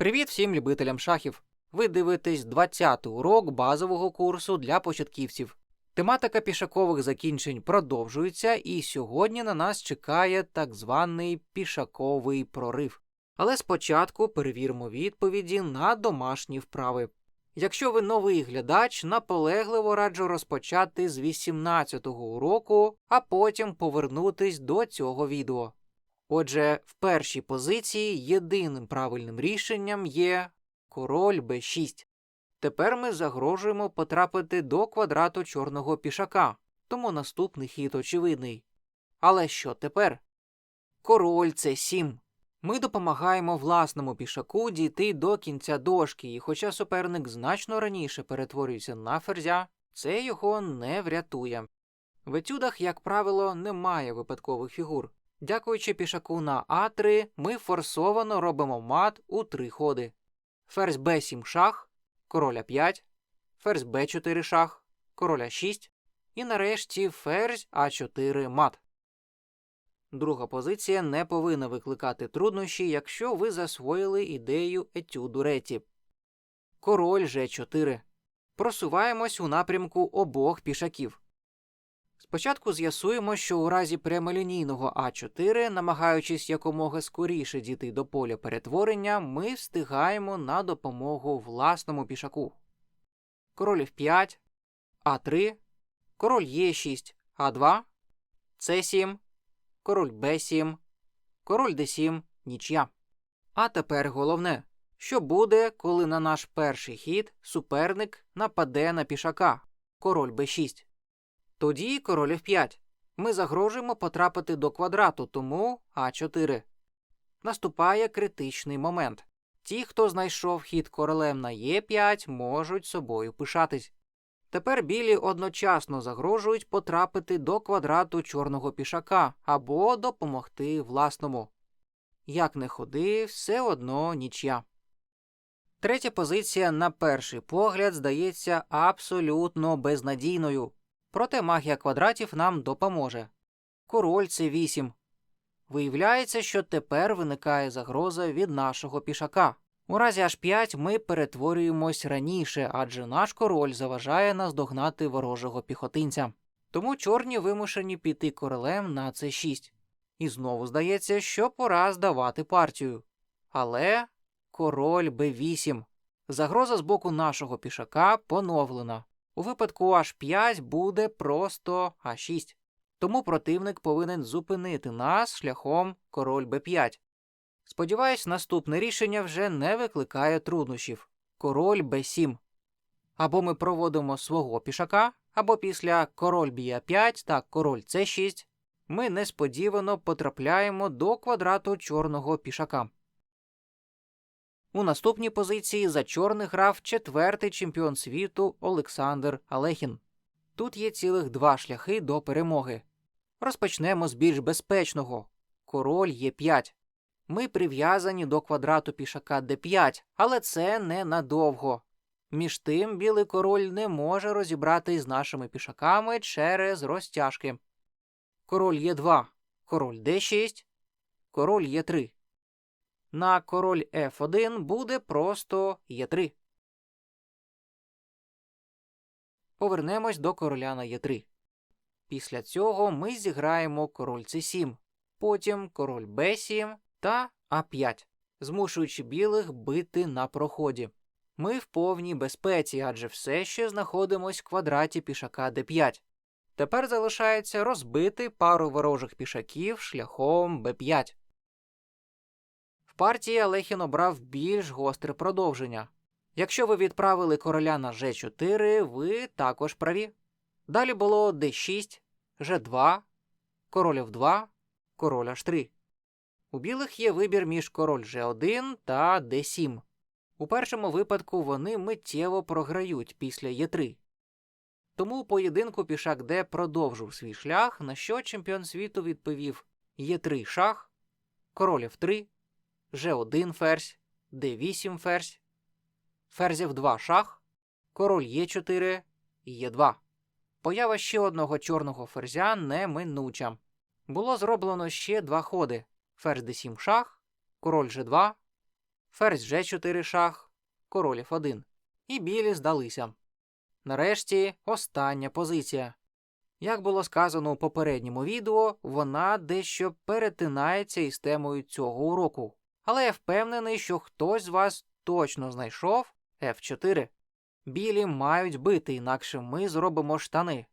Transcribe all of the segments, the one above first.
Привіт всім любителям шахів! Ви дивитесь 20-й урок базового курсу для початківців. Тематика пішакових закінчень продовжується, і сьогодні на нас чекає так званий пішаковий прорив. Але спочатку перевіримо відповіді на домашні вправи. Якщо ви новий глядач, наполегливо раджу розпочати з 18-го уроку, а потім повернутись до цього відео. Отже, в першій позиції єдиним правильним рішенням є король b6. Тепер ми загрожуємо потрапити до квадрату чорного пішака, тому наступний хід очевидний. Але що тепер? Король c7. Ми допомагаємо власному пішаку дійти до кінця дошки, і хоча суперник значно раніше перетворюється на ферзя, це його не врятує. В етюдах, як правило, немає випадкових фігур. Дякуючи пішаку на А3, ми форсовано робимо мат у три ходи. Ферзь Б7 шах, короля 5, ферзь Б4 шах, короля 6 і нарешті ферзь А4 мат. Друга позиція не повинна викликати труднощі, якщо ви засвоїли ідею етюду реті. Король Ж4. Просуваємось у напрямку обох пішаків. Спочатку з'ясуємо, що у разі прямолінійного А4, намагаючись якомога скоріше дійти до поля перетворення, ми встигаємо на допомогу власному пішаку. Король F5, А3, король Е6, А2, С7, король Б7, король Д7, нічия. А тепер головне. Що буде, коли на наш перший хід суперник нападе на пішака, король Б6? Тоді король F5. Ми загрожуємо потрапити до квадрату, тому А4. Наступає критичний момент. Ті, хто знайшов хід королем на Е5, можуть собою пишатись. Тепер білі одночасно загрожують потрапити до квадрату чорного пішака або допомогти власному. Як не ходи, все одно нічия. Третя позиція, на перший погляд, здається абсолютно безнадійною. Проте магія квадратів нам допоможе. Король це 8. Виявляється, що тепер виникає загроза від нашого пішака. У разі H5 ми перетворюємось раніше, адже наш король заважає наздогнати ворожого піхотинця. Тому чорні вимушені піти королем на c6. І знову здається, що пора здавати партію. Але король b8. Загроза з боку нашого пішака поновлена. У випадку H5 буде просто А6. Тому противник повинен зупинити нас шляхом король Б5. Сподіваюсь, наступне рішення вже не викликає труднощів. Король Б7. Або ми проводимо свого пішака, або після король б'є 5 та король С6 ми несподівано потрапляємо до квадрату чорного пішака. У наступній позиції за чорних грав четвертий чемпіон світу Олександр Алехін. Тут є цілих два шляхи до перемоги. Розпочнемо з більш безпечного. Король є 5. Ми прив'язані до квадрату пішака d5, але це не надовго. Між тим, білий король не може розібратись з нашими пішаками через розтяжки. Король є 2, король d6, король є 3 на король F1 буде просто Е3. Повернемось до короля на Е3. Після цього ми зіграємо король С7, потім король Б7 та А5, змушуючи білих бити на проході. Ми в повній безпеці, адже все ще знаходимось в квадраті пішака d5. Тепер залишається розбити пару ворожих пішаків шляхом b5 партії Алехін обрав більш гостре продовження. Якщо ви відправили короля на G4, ви також праві. Далі було D6, G2, король F2, король H3. У білих є вибір між король G1 та D7. У першому випадку вони миттєво програють після Е3. Тому у поєдинку пішак Д продовжив свій шлях, на що чемпіон світу відповів Е3 шах, король F3, G1 ферзь, D8 ферзь, ферзь F2 шах, король Е4 і Е2. Поява ще одного чорного ферзя неминуча. Було зроблено ще два ходи: ферзь D7 шах, король G2, Ферзь G4 шах, король F1. І білі здалися. Нарешті остання позиція. Як було сказано у попередньому відео, вона дещо перетинається із темою цього уроку. Але я впевнений, що хтось з вас точно знайшов F4. Білі мають бити, інакше ми зробимо штани.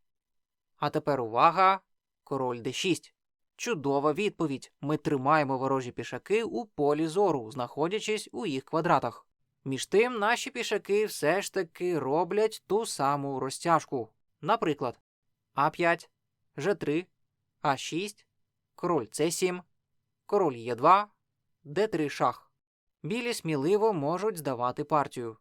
А тепер увага! Король d6. Чудова відповідь. Ми тримаємо ворожі пішаки у полі зору, знаходячись у їх квадратах. Між тим, наші пішаки все ж таки роблять ту саму розтяжку. Наприклад, А5, Ж3, А6, король С7, король Е2, Д3 шах. Білі сміливо можуть здавати партію.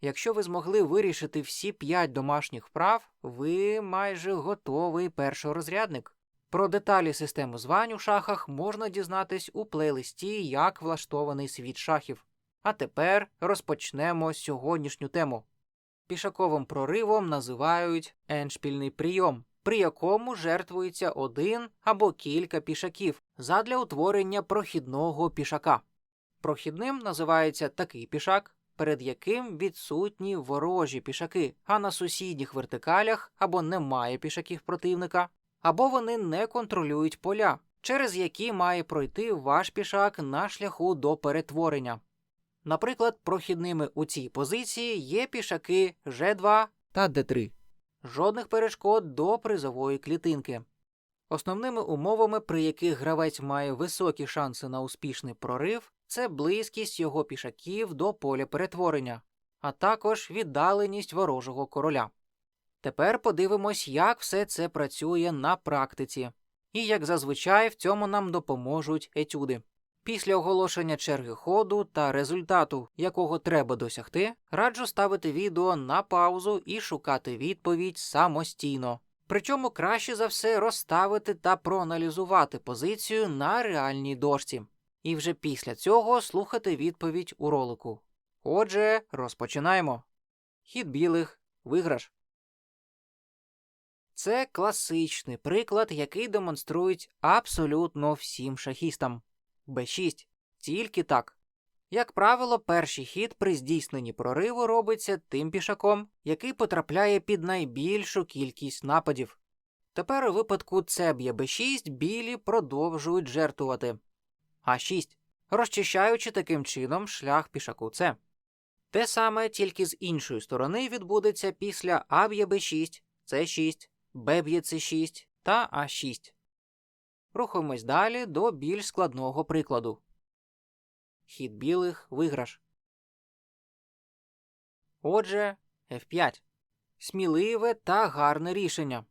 Якщо ви змогли вирішити всі 5 домашніх вправ, ви майже готовий першорозрядник. Про деталі системи звань у шахах можна дізнатись у плейлисті Як влаштований світ шахів. А тепер розпочнемо сьогоднішню тему. Пішаковим проривом називають еншпільний прийом, при якому жертвується один або кілька пішаків задля утворення прохідного пішака. Прохідним називається такий пішак, перед яким відсутні ворожі пішаки, а на сусідніх вертикалях або немає пішаків противника, або вони не контролюють поля, через які має пройти ваш пішак на шляху до перетворення. Наприклад, прохідними у цій позиції є пішаки G2 та D3. Жодних перешкод до призової клітинки. Основними умовами, при яких гравець має високі шанси на успішний прорив, це близькість його пішаків до поля перетворення, а також віддаленість ворожого короля. Тепер подивимось, як все це працює на практиці. І як зазвичай в цьому нам допоможуть етюди. Після оголошення черги ходу та результату, якого треба досягти, раджу ставити відео на паузу і шукати відповідь самостійно. Причому краще за все розставити та проаналізувати позицію на реальній дошці. І вже після цього слухати відповідь у ролику. Отже, розпочинаємо. Хід білих виграш. Це класичний приклад, який демонструють абсолютно всім шахістам. Б6. Тільки так. Як правило, перший хід при здійсненні прориву робиться тим пішаком, який потрапляє під найбільшу кількість нападів. Тепер у випадку С б'є Б6 білі продовжують жертвувати. А6, розчищаючи таким чином шлях пішаку С. Те саме тільки з іншої сторони відбудеться після А б'є Б6, С6, Б б'є С6 та А6. Рухаємось далі до більш складного прикладу. Хід білих виграш. Отже, F5. Сміливе та гарне рішення.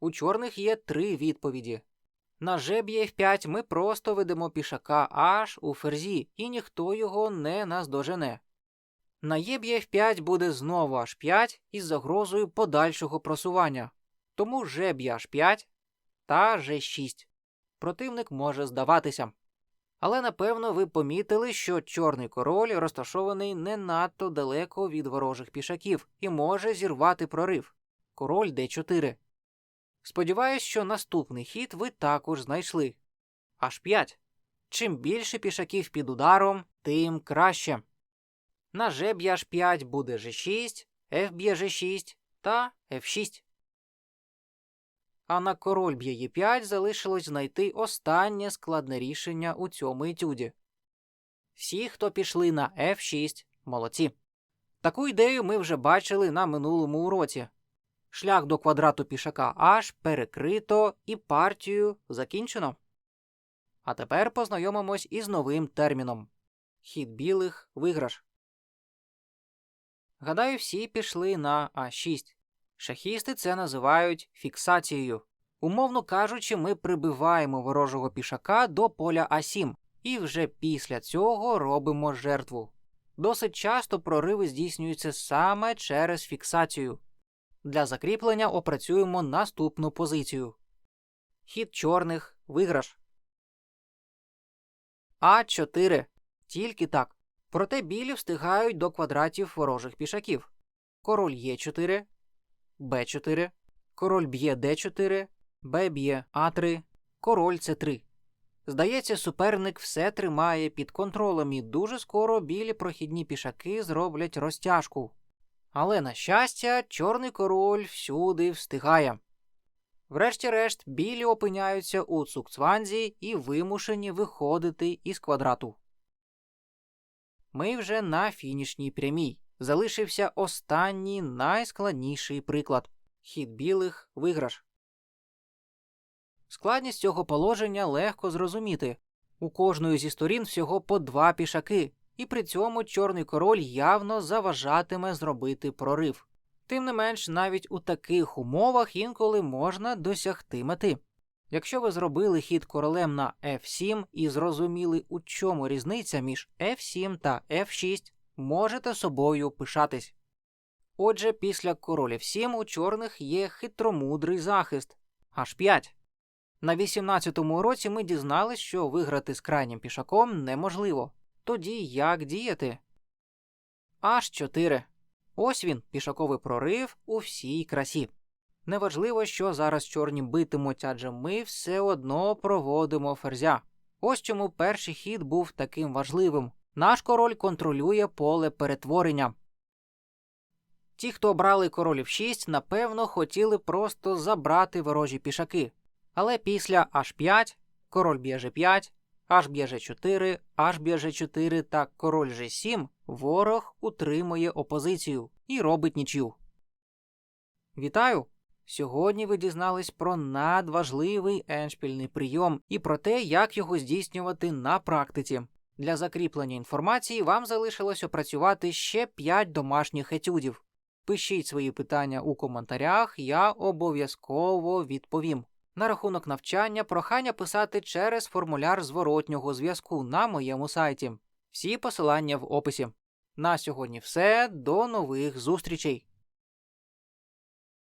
У чорних є три відповіді. На жеб'є F5 ми просто ведемо пішака аж у ферзі, і ніхто його не наздожене. На єб'є F5 буде знову H5 із загрозою подальшого просування. Тому жеб'є H5 та G6. Противник може здаватися. Але напевно ви помітили, що чорний король розташований не надто далеко від ворожих пішаків і може зірвати прорив. Король d4. Сподіваюсь, що наступний хід ви також знайшли. H5. Чим більше пішаків під ударом, тим краще. На б'є H5 буде G6, F б'є G6 та F6 а на король б'є Е5 залишилось знайти останнє складне рішення у цьому етюді. Всі, хто пішли на F6, молодці. Таку ідею ми вже бачили на минулому уроці. Шлях до квадрату пішака H перекрито і партію закінчено. А тепер познайомимось із новим терміном хід білих виграш. Гадаю, всі пішли на А6. Шахісти це називають фіксацією. Умовно кажучи, ми прибиваємо ворожого пішака до поля А7 і вже після цього робимо жертву. Досить часто прориви здійснюються саме через фіксацію. Для закріплення опрацюємо наступну позицію. Хід чорних виграш. А4. Тільки так. Проте білі встигають до квадратів ворожих пішаків. Король Е4, Б4, король б'є Д4, Б б'є А3, король С3. Здається, суперник все тримає під контролем, і дуже скоро білі прохідні пішаки зроблять розтяжку. Але, на щастя, чорний король всюди встигає. Врешті-решт, білі опиняються у цукцванзі і вимушені виходити із квадрату. Ми вже на фінішній прямій. Залишився останній найскладніший приклад хід білих виграш. Складність цього положення легко зрозуміти. У кожної зі сторін всього по два пішаки, і при цьому чорний король явно заважатиме зробити прорив. Тим не менш, навіть у таких умовах інколи можна досягти мети. Якщо ви зробили хід королем на F7 і зрозуміли, у чому різниця між F7 та F6, можете собою пишатись. Отже, після королів 7 у чорних є хитромудрий захист H5. На 18-му році ми дізнались, що виграти з крайнім пішаком неможливо. Тоді як діяти? H4. Ось він, пішаковий прорив у всій красі. Неважливо, що зараз чорні битимуть, адже ми все одно проводимо ферзя. Ось чому перший хід був таким важливим. Наш король контролює поле перетворення. Ті, хто обрали королів 6, напевно, хотіли просто забрати ворожі пішаки. Але після H5, король б'є G5, H б'є G4, H б'є G4 та король G7 ворог утримує опозицію і робить нічю. Вітаю! Сьогодні ви дізнались про надважливий еншпільний прийом і про те, як його здійснювати на практиці. Для закріплення інформації вам залишилось опрацювати ще 5 домашніх етюдів. Пишіть свої питання у коментарях, я обов'язково відповім. На рахунок навчання прохання писати через формуляр зворотнього зв'язку на моєму сайті. Всі посилання в описі. На сьогодні все. До нових зустрічей!